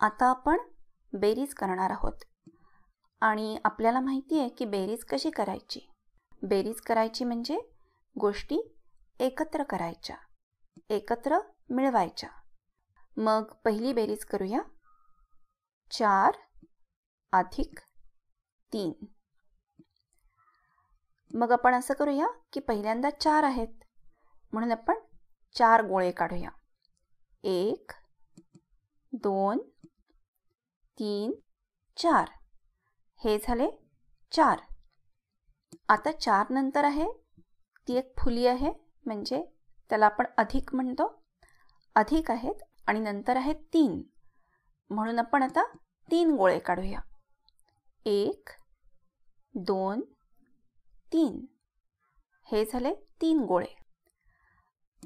आता आपण बेरीज करणार आहोत. आणि आपल्याला माहिती आहे की बेरीज कशी करायची? बेरीज करायची म्हणजे गोष्टी एकत्र करायच्या एकत्र मिळवायच्या. मग पहिली बेरीज करूया. चार अधिक तीन. मग आपण असं करूया की पहिल्यांदा चार आहेत. म्हणून आपण चार गोळे काढूया. एक दोन तीन चार. हे झाले चार. आता चार नंतर आहे. ती एक फुली आहे म्हणजे त्याला आपण अधिक म्हणतो. अधिक आहेत आणि नंतर आहे तीन. म्हणून आपण आता तीन गोळे काढूया. एक दोन तीन. हे झाले तीन गोळे.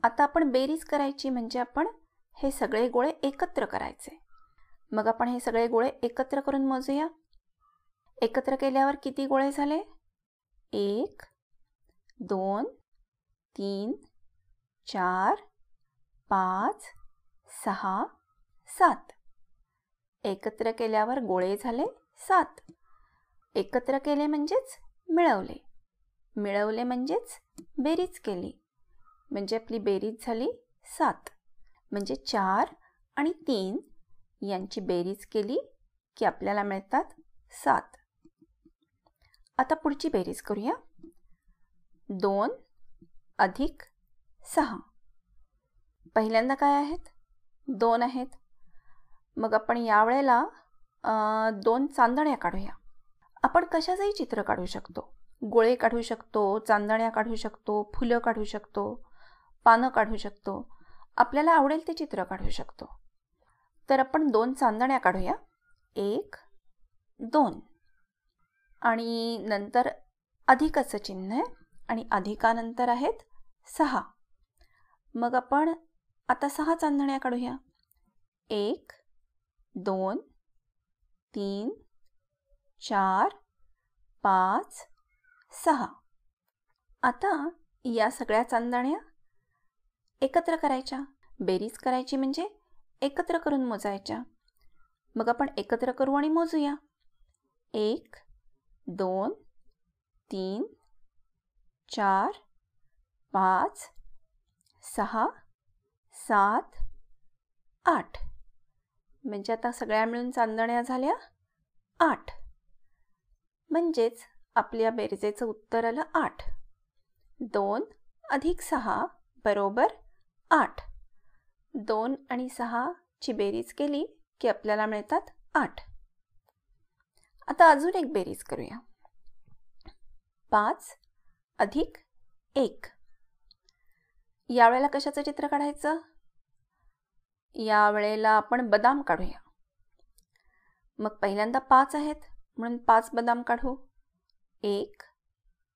आता आपण बेरीज करायची म्हणजे आपण हे सगळे गोळे एकत्र करायचे. मग आपण हे सगळे गोळे एकत्र करून मोजूया. एकत्र केल्यावर किती गोळे झाले? एक दोन तीन चार पाच सहा सात. एकत्र केल्यावर गोळे झाले सात. एकत्र केले म्हणजेच मिळवले. मिळवले म्हणजेच बेरीज केली. म्हणजे आपली बेरीज झाली सात. म्हणजे चार आणि तीन यांची बेरीज केली की आपल्याला मिळतात सात. आता पुढची बेरीज करूया. दोन अधिक सहा. पहिल्यांदा काय आहेत? दोन आहेत. मग आपण यावेळेला दोन चांदण्या काढूया. आपण कशाचंही चित्र काढू शकतो. गोळे काढू शकतो चांदण्या काढू शकतो फुलं काढू शकतो पानं काढू शकतो. आपल्याला आवडेल ते चित्र काढू शकतो. तर आपण दोन चांदण्या काढूया. एक दोन. आणि नंतर अधिकाचं चिन्ह आहे आणि अधिकानंतर आहेत सहा. मग आपण आता सहा चांदण्या काढूया. एक दोन तीन चार पाच सहा. आता या सगळ्या चांदण्या एकत्र करायच्या. बेरीज करायची म्हणजे एकत्र करून मोजायच्या. मग आपण एकत्र करू आणि मोजूया. एक दोन तीन चार पाच सहा सात आठ. म्हणजे आता सगळ्या मिळून चांदण्या झाल्या आठ. म्हणजेच आपल्या बेरजेचं उत्तर आलं आठ. दोन अधिक सहा बरोबर आठ. दोन आणि सहाची बेरीज केली की आपल्याला मिळतात आठ. आता अजून एक बेरीज करूया. पाच अधिक एक. यावेळेला कशाचं चित्र काढायचं? यावेळेला आपण बदाम काढूया. मग पहिल्यांदा पाच आहेत म्हणून पाच बदाम काढू. एक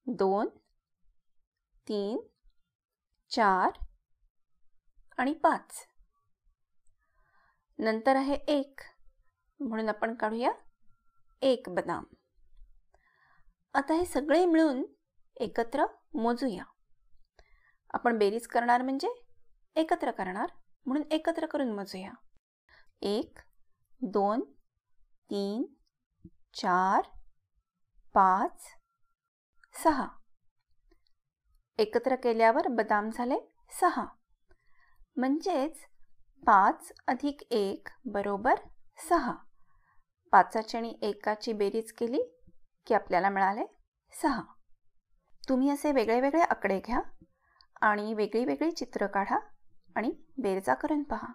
दोन तीन चार आणि पाच. नंतर आहे एक. म्हणून आपण काढूया एक बदाम. आता हे सगळे मिळून एकत्र मोजूया. आपण बेरीज करणार म्हणजे एकत्र करणार म्हणून एकत्र करून मोजूया. एक दोन तीन चार पाच सहा. एकत्र केल्यावर बदाम झाले सहा. म्हणजेच पाच अधिक एक बरोबर सहा. पाचाची आणि एकाची बेरीज केली की आपल्याला मिळाले सहा. तुम्ही असे वेगळे वेगळे आकडे घ्या आणि वेगळी वेगळी चित्र काढा आणि बेरजा करून पहा.